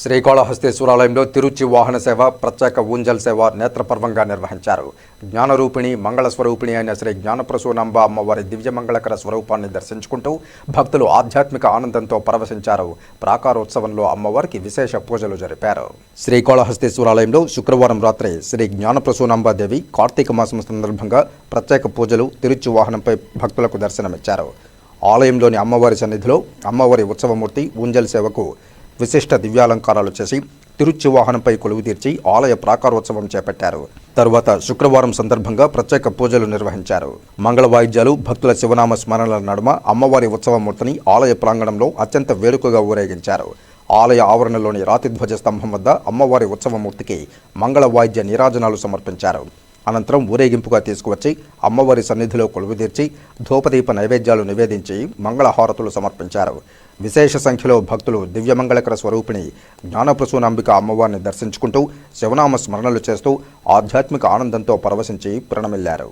శ్రీకాళహస్తీశ్వరాలయంలో తిరుచి వాహన సేవ ప్రత్యేక ఊంజల్ సేవ నేత్రపర్వంగా నిర్వహించారు. జ్ఞానరూపిణి మంగళ స్వరూపిణి అయిన శ్రీ జ్ఞానప్రసూనాంబ అమ్మవారి దివ్యమంగళకర స్వరూపాన్ని దర్శించుకుంటూ భక్తులు ఆధ్యాత్మిక ఆనందంతో పరవశించారు. ప్రాకారోత్సవంలో అమ్మవారికి విశేష పూజలు జరిపారు. శ్రీకాళహస్తీశ్వరాలయంలో శుక్రవారం రాత్రి శ్రీ జ్ఞానప్రసూనాంబ దేవి కార్తీక మాసం సందర్భంగా ప్రత్యేక పూజలు తిరుచి వాహనంపై భక్తులకు దర్శనమిచ్చారు. ఆలయంలోని అమ్మవారి సన్నిధిలో అమ్మవారి ఉత్సవమూర్తి ఊంజల్ సేవకు విశిష్ట దివ్యాలంకారాలు చేసి తిరుచి వాహనంపై కొలువు తీర్చి ఆలయ ప్రాకారోత్సవం చేపట్టారు. తరువాత శుక్రవారం సందర్భంగా ప్రత్యేక పూజలు నిర్వహించారు. మంగళ వాయిద్యాలు భక్తుల శివనామ స్మరణల నడుమ అమ్మవారి ఉత్సవమూర్తిని ఆలయ ప్రాంగణంలో అత్యంత వేడుకగా ఊరేగించారు. ఆలయ ఆవరణలోని రాతిధ్వజ స్తంభం వద్ద అమ్మవారి ఉత్సవమూర్తికి మంగళ వాయిద్య నీరాజనాలు సమర్పించారు. అనంతరం ఊరేగింపుగా తీసుకువచ్చి అమ్మవారి సన్నిధిలో కొలువుదీర్చి ధూపదీప నైవేద్యాలు నివేదించి మంగళహారతులు సమర్పించారు. విశేష సంఖ్యలో భక్తులు దివ్యమంగళకర స్వరూపిణి జ్ఞానప్రసూనాంబిక అమ్మవారిని దర్శించుకుంటూ శివనామ స్మరణలు చేస్తూ ఆధ్యాత్మిక ఆనందంతో పరవశించి ప్రణమిల్లారు.